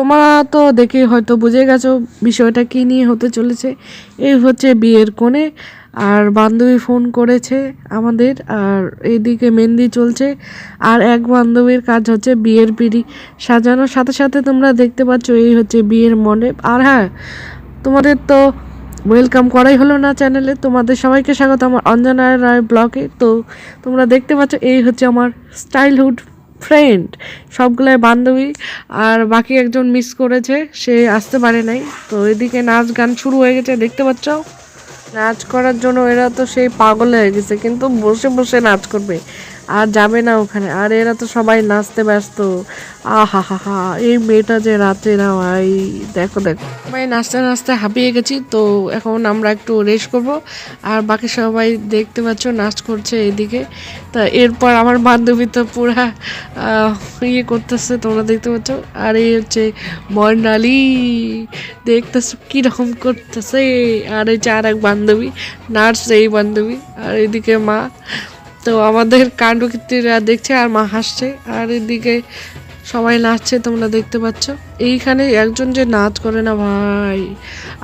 তোমরা তো দেখে হয়তো বুঝে গেছো বিষয়টা কী নিয়ে হতে চলেছে। এই হচ্ছে বিয়ের কোণে, আর বান্ধবী ফোন করেছে আমাদের, আর এইদিকে মেহেন্দি চলছে। আর এক বান্ধবীর কাজ হচ্ছে বিয়ের পিড়ি সাজানোর। সাথে সাথে তোমরা দেখতে পাচ্ছ এই হচ্ছে বিয়ের মণ্ডপ। আর হ্যাঁ তোমাদের তো ওয়েলকাম করাই হলো না চ্যানেলে তোমাদের সবাইকে স্বাগত, আমার অঞ্জনা রায় ব্লগে। তো তোমরা দেখতে পাচ্ছ এই হচ্ছে আমার স্টাইলহুড ফ্রেন্ড সবগুলাই বান্ধবী। আর বাকি একজন মিস করেছে, সে আসতে পারে নাই। তো এদিকে নাচ গান শুরু হয়ে গেছে, দেখতে পাচ্ছ? নাচ করার জন্য এরা তো সেই পাগল হয়ে গেছে, কিন্তু বসে বসে নাচ করবে। আর যাবে না ওখানে। আর এরা তো সবাই নাচতে ব্যস্ত। আহা এই মেয়েটা যে রাতে না ভাই, দেখো দেখো। সবাই নাচতে নাচতে হাঁপিয়ে গেছি, তো এখন আমরা একটু রেস্ট করব। আর বাকি সবাই দেখতে পাচ্ছ, নাচ করছে এদিকে। তা এরপর আমার বান্ধবী তো পুরা ইয়ে করতেছে, তোমরা দেখতে পাচ্ছ। আর এই হচ্ছে বর্ণালী, দেখতেছো কীরকম করতেছে। আর এই যে আর এক বান্ধবী, নার্স এই বান্ধবী। আর এদিকে মা তো আমাদের কাণ্ডকীর্তিরা দেখছে আর মা হাসছে। আর এদিকে সবাই নাচছে, তোমরা দেখতে পাচ্ছ। এইখানে একজন যে নাচ করে না ভাই।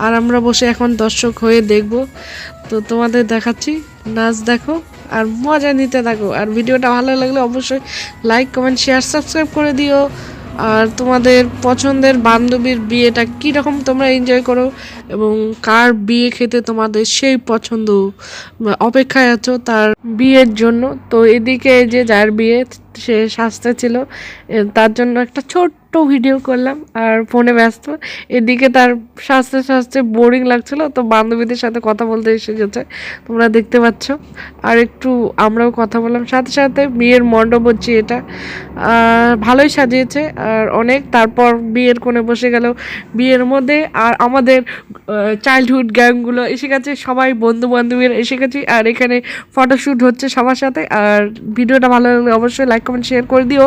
আর আমরা বসে এখন দর্শক হয়ে দেখব। তো তোমাদের দেখাচ্ছি, নাচ দেখো আর মজা নিতে থাকো। আর ভিডিওটা ভালো লাগলে অবশ্যই লাইক কমেন্ট শেয়ার সাবস্ক্রাইব করে দিও। আর তোমাদের পছন্দের বান্ধবীর বিয়েটা কীরকম তোমরা এনজয় করো? এবং কার বিয়ে খেতে তোমাদের সেই পছন্দ অপেক্ষায় আছো তার বিয়ের জন্য? তো এদিকে যে যার বিয়ে সে সাজতে ছিল তার জন্য একটা ছোট্ট ভিডিও করলাম আর ফোনে ব্যস্ত। এদিকে তার সাজতে সাজতে বোরিং লাগছিল, তো বান্ধবীদের সাথে কথা বলতে এসে গেছে। তোমরা দেখতে পাচ্ছ। আর একটু আমরাও কথা বললাম। সাথে সাথে বিয়ের মণ্ডপ হচ্ছে এটা। ভালোই সাজিয়েছে। আর অনেক তারপর বিয়ের কোণে বসে গেল। বিয়ের মধ্যে আর আমাদের চাইল্ডহুড গ্যাংগুলো এসে গেছে। সবাই বন্ধু বান্ধবীরা এসে গেছি। আর এখানে ফটোশ্যুট হচ্ছে সবার সাথে। আর ভিডিওটা ভালো লাগলে অবশ্যই লাইক কমেন্ট শেয়ার করে দিও।